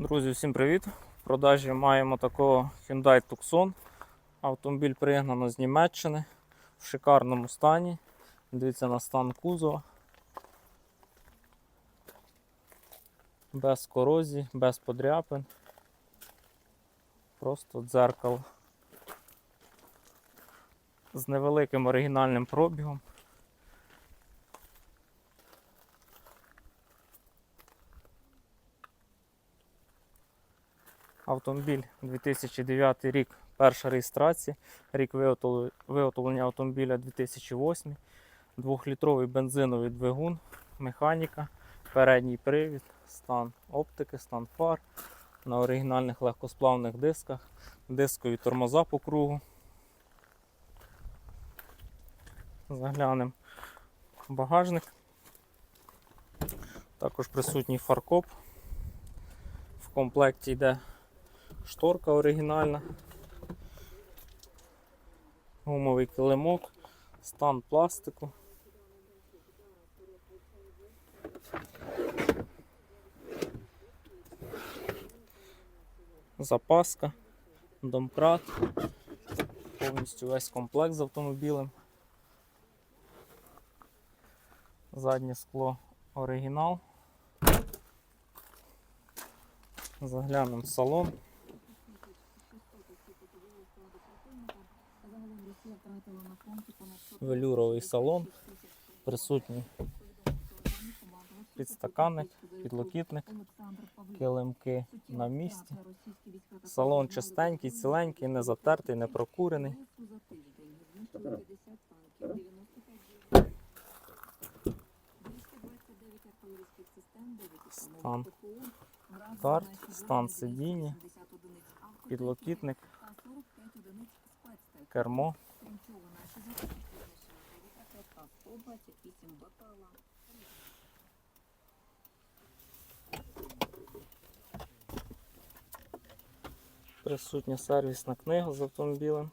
Друзі, всім привіт! В продажі маємо такого Hyundai Tucson. Автомобіль пригнано з Німеччини в шикарному стані. Дивіться на стан кузова. Без корозії, без подряпин. Просто дзеркало. З невеликим оригінальним пробігом. Автомобіль 2009 рік, перша реєстрація, рік виготовлення автомобіля 2008, двохлітровий бензиновий двигун, механіка, передній привід, стан оптики, стан фар на оригінальних легкосплавних дисках, дискові тормоза по кругу. Заглянемо багажник. Також присутній фаркоп. В комплекті йде шторка оригінальна, гумовий килимок, стан пластику. Запаска, домкрат, повністю весь комплект з автомобілем. Заднє скло оригінал. Заглянемо в салон. Велюровий салон, присутній підстаканник, підлокітник, килимки на місці. Салон чистенький, ціленький, не затертий, не прокурений. Стан карт, стан сидіння, підлокітник, кермо. Присутня сервісна книга з автомобілем.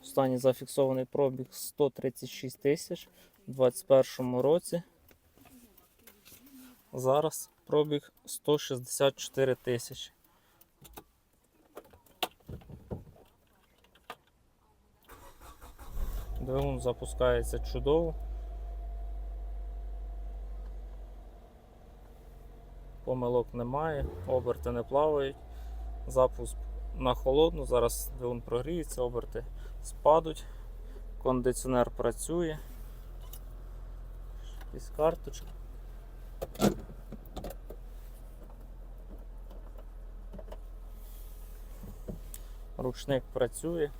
В стані зафіксований пробіг 136 тисяч у 2021 році. Зараз пробіг 164 тисячі. Двигун запускається чудово. Помилок немає, оберти не плавають. Запуск на холодну, зараз двигун прогріється, оберти спадуть, кондиціонер працює. Якісь карточки. Ручник працює.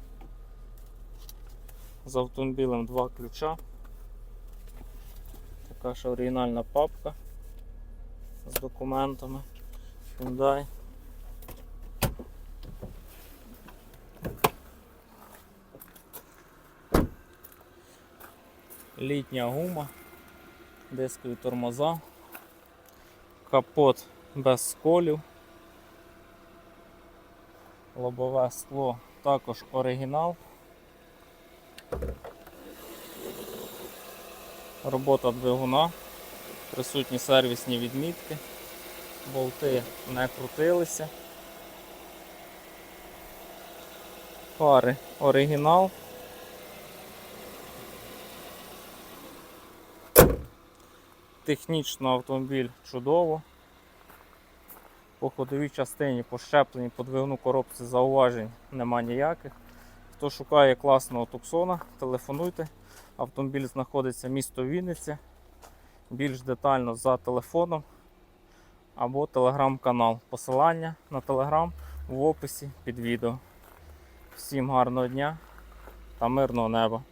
З автомобілем два ключа. Така ж оригінальна папка з документами. Hyundai. Літня гума, дискові тормоза, капот без сколів, лобове скло також оригінал. Робота двигуна, присутні сервісні відмітки, болти не крутилися. Фари оригінал. Технічно автомобіль чудово. По ходовій частині, по щепленні, по двигуну коробці зауважень нема ніяких. Хто шукає класного туксона, телефонуйте. Автомобіль знаходиться місто Вінниця. Більш детально за телефоном або телеграм-канал. Посилання на телеграм в описі під відео. Всім гарного дня та мирного неба!